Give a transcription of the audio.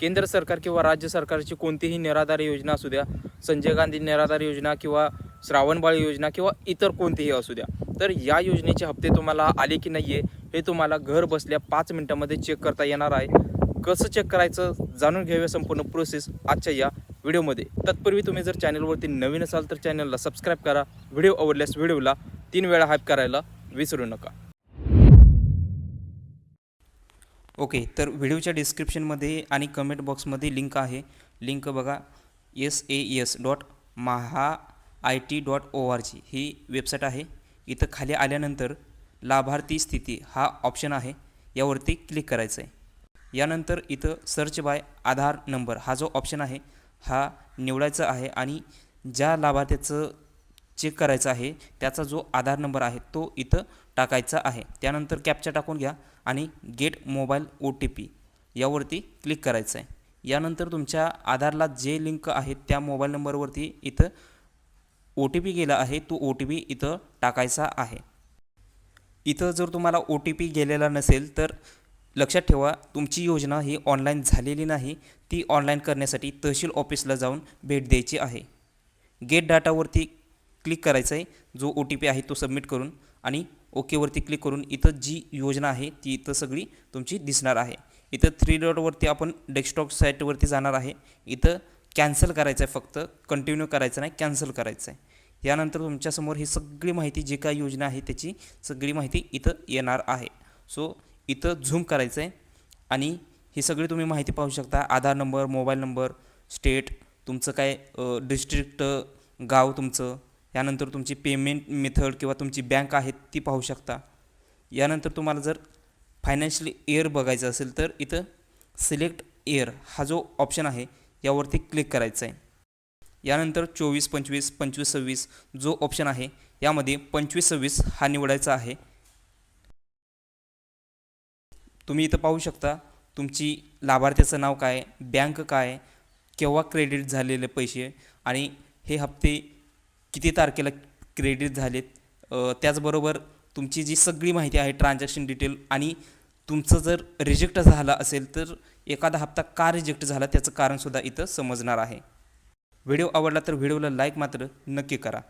केंद्र सरकार किंवा राज्य सरकारची कोणतीही निराधार योजना असू द्या संजय गांधी निराधार योजना किंवा श्रावणबाळ योजना किंवा इतर कोणतीही असू द्या तर या योजनेचे हप्ते तुम्हाला आले की नाही आहे हे तुम्हाला घर बसल्या पाच मिनिटामध्ये चेक करता येणार आहे. कसं चेक करायचं जाणून घेऊया संपूर्ण प्रोसेस आजच्या या व्हिडिओमध्ये. तत्पूर्वी तुम्ही जर चॅनलवरती नवीन असाल तर चॅनलला सबस्क्राईब करा. व्हिडिओ आवडल्यास व्हिडिओला तीन वेळा हायप करायला विसरू नका. ओके तर व्हिडिओच्या डिस्क्रिप्शनमध्ये आणि कमेंट बॉक्समध्ये लिंक आहे. लिंक बघा S A S dot Maha I T dot O R G he website आहे. इथं खाली आल्यानंतर लाभार्थी स्थिती हा ऑप्शन आहे. यावरती क्लिक करायचं आहे यानंतर इथं सर्च बाय आधार नंबर हा जो ऑप्शन आहे हा निवडायचा आहे आणि ज्या लाभार्थ्याचं चेक करायचा आहे. त्याचा जो आधार नंबर आहे तो इथं टाकायचा आहे. त्यानंतर कॅपचा टाकून घ्या आणि get mobile O T P यावरती क्लिक करायचं आहे यानंतर तुमच्या आधारला जे लिंक आहे त्या मोबाईल नंबरवरती इथं ओ टी पी गेला आहे तो ओ टी पी इथं टाकायचा आहे. इथं जर तुम्हाला ओ टी पी गेलेला नसेल तर लक्षात ठेवा तुमची योजना ही ऑनलाईन झालेली नाही. ती ऑनलाईन करण्यासाठी तहसील ऑफिसला जाऊन भेट द्यायची आहे. गेट डाटावरती क्लिक करायचं आहे जो ओ टी पी आहे तो सबमिट करून आणि ओकेवरती क्लिक करून इथं जी योजना आहे ती इथं सगळी तुमची दिसणार आहे. इथं थ्री डॉटवरती आपण डेस्कटॉप साईटवरती जाणार आहे. इथं कॅन्सल करायचं आहे फक्त कंटिन्यू करायचं नाही कॅन्सल करायचं आहे यानंतर तुमच्यासमोर ही सगळी माहिती जी काय योजना आहे त्याची सगळी माहिती इथं येणार आहे. सो इथं झूम करायचं आहे आणि ही सगळी तुम्ही माहिती पाहू शकता. Aadhaar number mobile number state तुमचं काय डिस्ट्रिक्ट गाव तुमचं यानंतर तुमची पेमेंट मेथड किंवा तुमची बँक आहे ती पाहू शकता. यानंतर तुम्हाला जर फायनान्शियल इयर बघायचं असेल तर इथं सिलेक्ट इयर हा जो ऑप्शन आहे यावरती क्लिक करायचं आहे यानंतर चोवीस पंचवीस पंचवीस सव्वीस जो ऑप्शन आहे यामध्ये पंचवीस सव्वीस हा निवडायचा आहे. तुम्ही इथं पाहू शकता तुमची लाभार्थ्याचं नाव काय बँक काय केव्हा क्रेडिट झालेले पैसे आणि हे हप्ते किती तारखेला क्रेडिट झालेत? त्याचबरोबर तुमची जी सगळी माहिती आहे ट्रान्झॅक्शन डिटेल आणि तुमचं जर रिजेक्ट झाला असेल तर एखादा हप्ता का रिजेक्ट झाला त्याचं कारणसुद्धा इथं समजणार आहे. व्हिडिओ आवडला तर व्हिडिओला लाईक मात्र नक्की करा.